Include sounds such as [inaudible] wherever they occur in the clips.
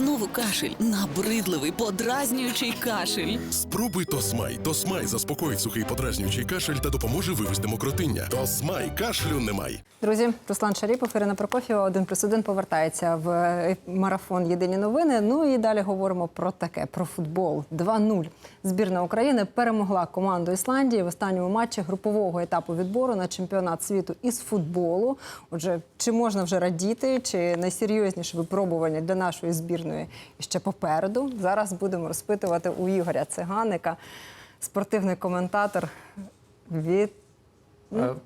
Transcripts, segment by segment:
Знову кашель, набридливий, подразнюючий кашель. Спробуй Тосмай. Тосмай заспокоїть сухий подразнюючий кашель та допоможе вивести мокротиння. Тосмай кашлю немає. Друзі, Руслан Шаріпов, Ірина Прокофєва, один плюс один повертається в е, марафон Єдині новини. Ну і далі говоримо про таке: про футбол. 2-0. Збірна України перемогла команду Ісландії в останньому матчі групового етапу відбору на чемпіонат світу із футболу. Отже, чи можна вже радіти, чи найсерйозніше випробування для нашої збірної ще попереду? Зараз будемо розпитувати у Ігоря Циганика, спортивний коментатор від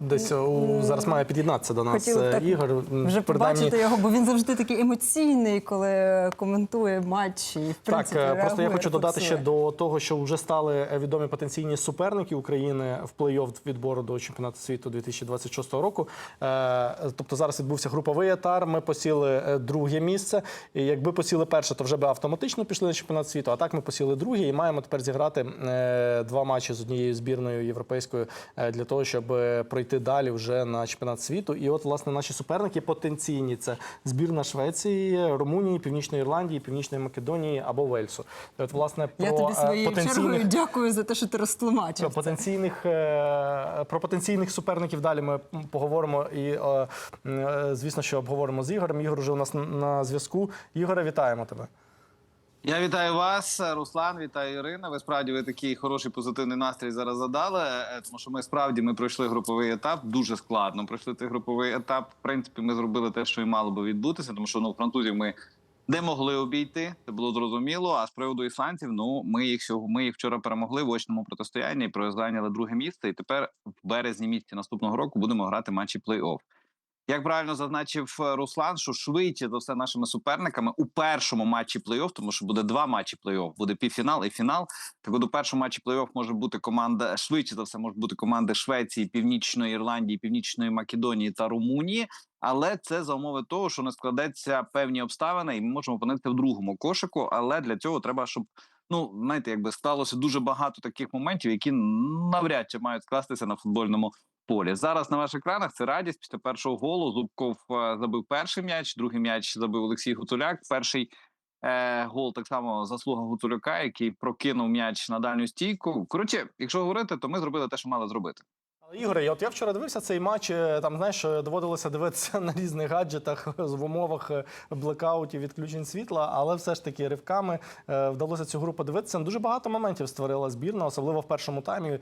Десь у, зараз має під'єднатися до нас Хотіла е, так Ігор. Вже побачити його, бо він завжди такий емоційний, коли коментує матчі. В Так, принципі, е, просто я хочу додати ще до того, що вже стали е, відомі потенційні суперники України в плей-офф відбору до чемпіонату світу 2026 року. Е, Тобто зараз відбувся груповий етап. Ми посіли е, друге місце. І якби посіли перше, то вже би автоматично пішли на чемпіонат світу. А так ми посіли друге і маємо тепер зіграти е, два матчі з однією збірною європейською е, для того, щоб е, пройти далі вже на чемпіонат світу. І от власне наші суперники потенційні це збірна Швеції, Румунії, Північної Ірландії, Північної Македонії або Вельсу. От власне про Я тобі е, своєю чергою дякую за те, що ти розтлумачив. це. потенційних е, про потенційних суперників далі ми поговоримо і е, звісно, що обговоримо з Ігорем. Ігор вже у нас на- на зв'язку. Ігоре, вітаємо тебе. Я вітаю вас, Руслан, вітаю Ірина. Ви справді ви такий хороший позитивний настрій зараз задали. е, Тому що ми справді ми пройшли груповий етап. Дуже складно пройшли цей груповий етап. В принципі, ми зробили те, що і мало би відбутися, тому що ну французів ми не могли обійти. Це було зрозуміло. А з приводу ісландців, ну ми їх ми їх вчора перемогли в очному протистоянні. зайняли друге місце. І тепер в березні місяці наступного року будемо грати матчі плей-офф. Як правильно зазначив е, Руслан, що швидше за все нашими суперниками у першому матчі плей-офф, тому що буде два матчі плей-офф, буде півфінал і фінал. Так от у першому матчі плей-офф може бути команда швидше за все може бути команди Швеції, Північної Ірландії, Північної Македонії та Румунії. Але це за умови того, що не складеться певні обставини, і ми можемо опинитися в другому кошику. Але для цього треба, щоб ну знаєте, якби сталося дуже багато таких моментів, які навряд чи мають скластися на футбольному полі. Зараз на ваших екранах це радість. Після першого голу Зубков е, забив перший м'яч, другий м'яч забив Олексій Гуцуляк. Перший е, гол так само заслуга Гуцуляка, який прокинув м'яч на дальню стійку. Коротше, якщо говорити, то ми зробили те, що мали зробити. Ігоре, от я вчора дивився цей матч. е, Там знаєш, е, доводилося дивитися [laughs] на різних гаджетах в умовах е, блекаутів, відключень світла, але все ж таки ривками вдалося цю гру подивитися. Дуже багато моментів створила збірна, особливо в першому таймі.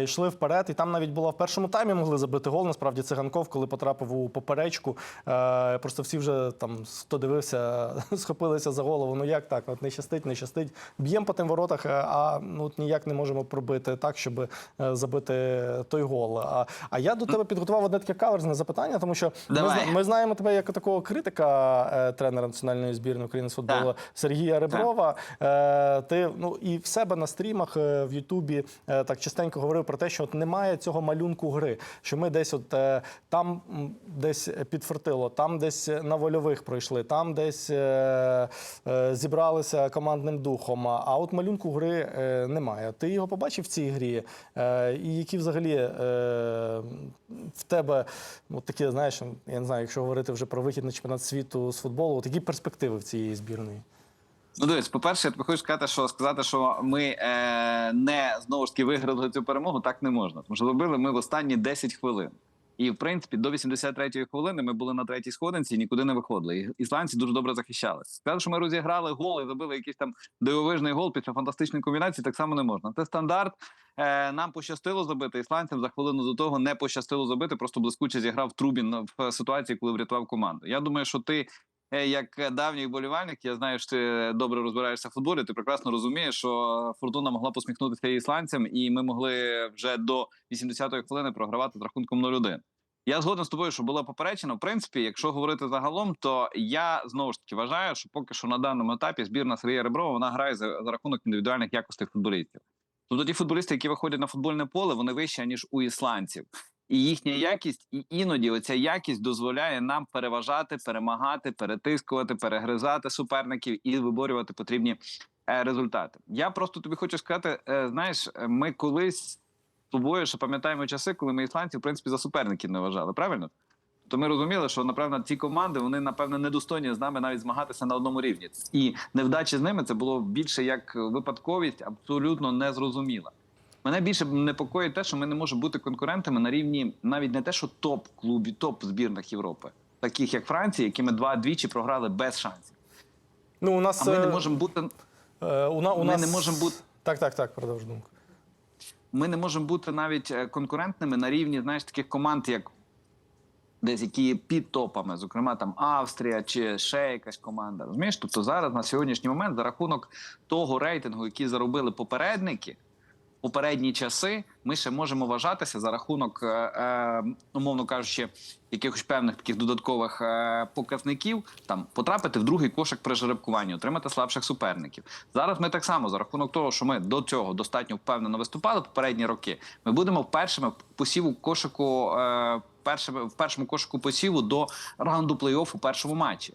Йшли вперед, і там навіть була в першому таймі могли забити гол. Насправді циганков, коли потрапив у поперечку. Просто всі вже там хто дивився, [laughs] схопилися за голову. Ну як так? От не щастить, не щастить. Б'ємо по тим воротах, а ну от ніяк не можемо пробити так, щоб забити той гол. А, а я до тебе підготував одне таке каверзне запитання, тому що ми, Давай. ми знаємо тебе як такого критика е, тренера національної збірної України з футболу Так. Сергія Реброва. Е, ти ну і в себе на стрімах е, в Ютубі е, так частенько говорив про те, що от немає цього малюнку гри. Що ми десь от е, там десь підфартило, там десь на вольових пройшли, там десь е, е, зібралися командним духом. А а от малюнку гри е, немає. Ти його побачив в цій грі? Е, і які взагалі е, в тебе от такі, знаєш, я не знаю, якщо говорити вже про вихід на чемпіонат світу з футболу, от які перспективи в цієї збірної? Ну, дивись, по-перше, я тобі хочу сказати, що сказати, що ми е, не знову ж таки виграли цю перемогу, так не можна. Тому що робили ми в останні 10 хвилин. І в принципі до 83-ї хвилини ми були на третій сходинці і нікуди не виходили. Ісландці дуже добре захищалися. Сказати, що ми розіграли гол і забили якийсь там дивовижний гол після фантастичної комбінації, так само не можна. Це стандарт. Е, нам пощастило забити. Ісландцям за хвилину до того не пощастило забити. Просто блискуче зіграв Трубін в ситуації, коли врятував команду. Я думаю, що ти як давній вболівальник, я знаю, що ти добре розбираєшся в футболі. Ти прекрасно розумієш, що фортуна могла посміхнутися ісландцям, і ми могли вже до 80-ї хвилини програвати з рахунком 0-1. Я згоден з тобою, що була поперечена. В принципі, якщо говорити загалом, то я знову ж таки вважаю, що поки що на даному етапі збірна Сергія Реброва вона грає за, за рахунок індивідуальних якостей футболістів. Тобто ті футболісти, які виходять на футбольне поле, вони вищі ніж у ісландців. І їхня якість, і іноді оця якість дозволяє нам переважати, перемагати, перетискувати, перегризати суперників і виборювати потрібні е, результати. Я просто тобі хочу сказати: е, знаєш, ми колись тобою ще пам'ятаємо часи, коли ми ісландців, в принципі, за суперників не вважали, правильно? То ми розуміли, що напевно ці команди вони напевно недостойні з нами навіть змагатися на одному рівні. І невдачі з ними це було більше як випадковість, абсолютно незрозуміла. Мене більше непокоїть те, що ми не можемо бути конкурентами на рівні навіть не те, що топ клубів, топ збірних Європи, таких як Франція, які ми два двічі програли без шансів. Ну, у нас, А ми не е, можемо бути. е, у, у ми нас... не можемо бути- Так, так, так, продовж думку. ми не можемо бути навіть е, конкурентними на рівні знаєш, таких команд, як десь які є під топами, зокрема там Австрія чи ще якась команда. Розумієш? Тобто зараз на сьогоднішній момент за рахунок того рейтингу, який заробили попередники. Попередні часи ми ще можемо вважатися за рахунок, е, е, умовно кажучи, якихось певних таких додаткових е, показників, там потрапити в другий кошик при жеребкуванні, отримати слабших суперників. Зараз ми так само за рахунок того, що ми до цього достатньо впевнено виступали попередні роки. Ми будемо першими посіву кошику, е, першими в першому кошику посіву до раунду плей-офф у першому матчі.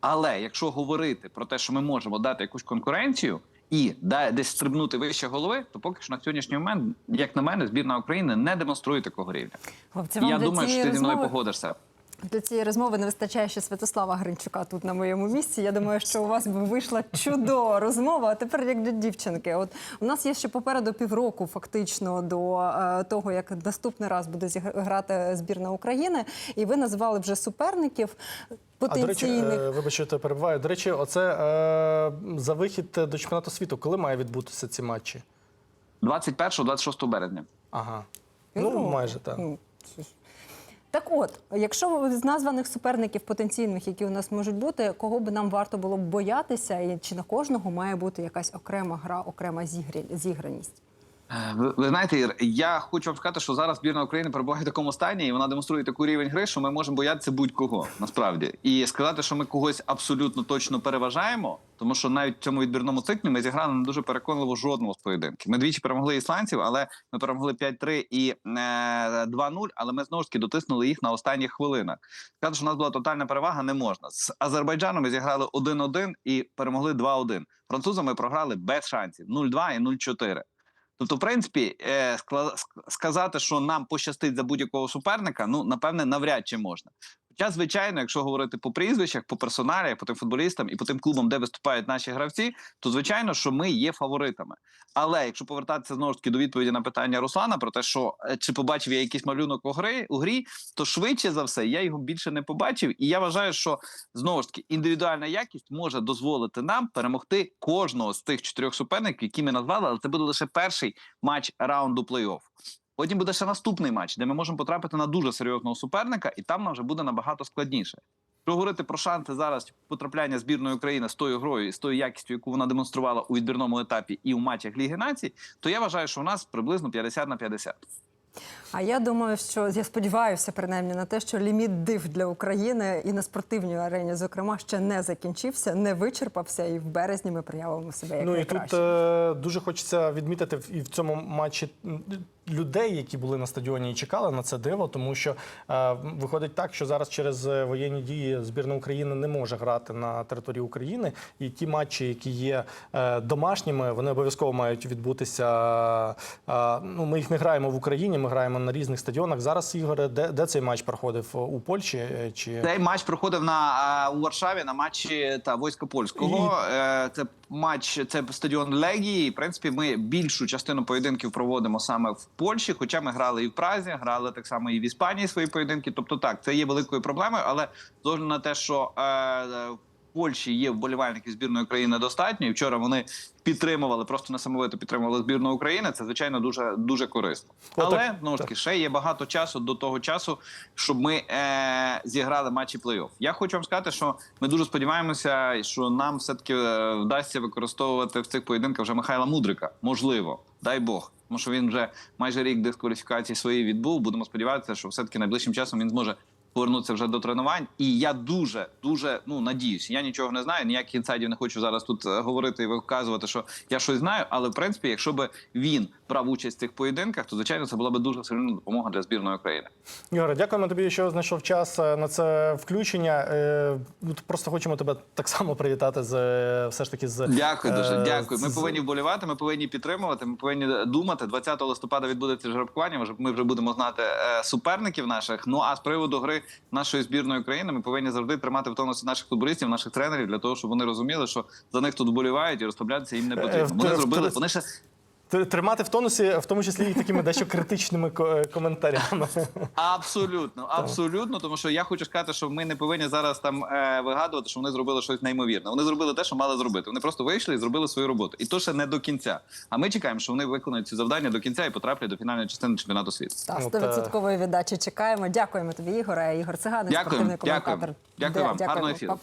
Але якщо говорити про те, що ми можемо дати якусь конкуренцію і десь стрибнути вище голови, то поки що на сьогоднішній момент, як на мене, збірна України не демонструє такого рівня. Хлопці, вам я думаю, що ти зі мною погодишся. Для цієї розмови не вистачає ще Святослава Гринчука тут на моєму місці. Я думаю, що у вас би вийшла чудова розмова. А тепер як для дівчинки. От у нас є ще попереду півроку, фактично, до е, того, як наступний раз буде грати збірна України. І ви назвали вже суперників А до речі, потенційних. е, вибач, що я тебе перебуваю. До речі, оце е, за вихід до чемпіонату світу. Коли має відбутися ці матчі? 21-26 березня. Ага. Ну, майже так. Так от, якщо з названих суперників потенційних, які у нас можуть бути, кого би нам варто було б боятися, і чи на кожного має бути якась окрема гра, окрема зіграність? Е, Ви, знаєте, Ір, я хочу вам сказати, що зараз збірна України перебуває в такому стані, і вона демонструє таку рівень гри, що ми можемо боятися будь-кого насправді. І сказати, що ми когось абсолютно точно переважаємо, тому що навіть в цьому відбірному циклі ми зіграли не дуже переконливо жодного з поєдинків. Ми двічі перемогли ісландців, але ми перемогли 5-3 і е, 2-0, але ми знову ж таки дотиснули їх на останніх хвилинах. Сказати, що у нас була тотальна перевага, не можна. З Азербайджаном ми зіграли 1-1 і перемогли 2-1. Французам ми програли без шансів 0-2 і 0-4. Тобто, в принципі, е, сказати, що нам пощастить за будь-якого суперника, ну напевне, навряд чи можна. Хоча, звичайно, якщо говорити по прізвищах, по персоналях, по тим футболістам і по тим клубам, де виступають наші гравці, то звичайно, що ми є фаворитами. Але якщо повертатися знову ж таки до відповіді на питання Руслана про те, що е, чи побачив я якийсь малюнок у гри у грі, то швидше за все я його більше не побачив. І я вважаю, що знову ж таки індивідуальна якість може дозволити нам перемогти кожного з тих чотирьох суперників, які ми назвали, але це буде лише перший матч раунду плей-офф. Потім буде ще наступний матч, де ми можемо потрапити на дуже серйозного суперника, і там нам вже буде набагато складніше. Якщо говорити про шанси зараз потрапляння збірної України з тою грою і з тою якістю, яку вона демонструвала у відбірному етапі і у матчах Ліги Націй, то я вважаю, що у нас приблизно 50 на 50. А я думаю, що я сподіваюся, принаймні на те, що ліміт див для України і на спортивній арені, зокрема, ще не закінчився, не вичерпався, і в березні ми проявимо себе як Ну і найкраще. тут е, дуже хочеться відмітити в- і в цьому матчі людей, які були на стадіоні і чекали на це диво, тому що е, виходить так, що зараз через е, воєнні дії збірна України не може грати на території України. І ті матчі, які є е, домашніми, вони обов'язково мають відбутися. Е, ну, ми їх не граємо в Україні, ми граємо на різних стадіонах. Зараз ігоре, де, де цей матч проходив у Польщі? е, Чи Цей матч проходив на е, у Варшаві на матчі та війська польського. Е, Це матч, це стадіон Легії. І, В принципі, ми більшу частину поєдинків проводимо саме в Польщі. Хоча ми грали і в Празі, грали так само і в Іспанії свої поєдинки. Тобто, так, це є великою проблемою, але з огляду на те, що е, в Польщі є вболівальників збірної країни достатньо. І вчора вони підтримували, просто несамовито підтримували збірну України. Це звичайно дуже дуже корисно. О, Але так, знову ж таки, ще є багато часу до того часу, щоб ми е, зіграли матчі плей-офф. Я хочу вам сказати, що ми дуже сподіваємося, що нам все таки е, вдасться використовувати в цих поєдинках вже Михайла Мудрика. Можливо, дай Бог. Тому що він вже майже рік дискваліфікації своєї відбув. Будемо сподіватися, що все таки найближчим часом він зможе повернутися вже до тренувань. І я дуже дуже ну надіюсь. Я нічого не знаю, ніяких інсайдів не хочу зараз тут е, говорити і виказувати, що я щось знаю. Але в принципі, якщо би він брав участь в цих поєдинках, то звичайно це була би дуже сильна допомога для збірної України. Ігоре, дякуємо тобі, що знайшов час е, на це включення. Е, Просто хочемо тебе так само привітати з е, все ж таки з Дякую дуже. Дякую. Ми повинні вболівати. Ми повинні підтримувати. Ми повинні думати. 20 листопада відбудеться жеребкування. Ми вже- будемо знати суперників наших. Ну а з приводу гри нашої збірної країни ми повинні завжди тримати в тонусі наших футболістів, наших тренерів для того, щоб вони розуміли, що за них тут вболівають і розслаблятися їм не потрібно. Вони зробили. Вони ще Тримати в тонусі, в тому числі і такими дещо критичними е, коментарями. Абсолютно, абсолютно, тому що я хочу сказати, що ми не повинні зараз там е, вигадувати, що вони зробили щось неймовірне. Вони зробили те, що мали зробити. Вони просто вийшли і зробили свою роботу. І то ще не до кінця. А ми чекаємо, що вони виконують ці завдання до кінця і потраплять до фінальної частини чемпіонату світу. Та Ну, 100% віддачі чекаємо. Дякуємо тобі, Ігоре. Ігор Дякуємо, спортивний коментатор. дякуємо. Дякую вам. Гарного ефіру.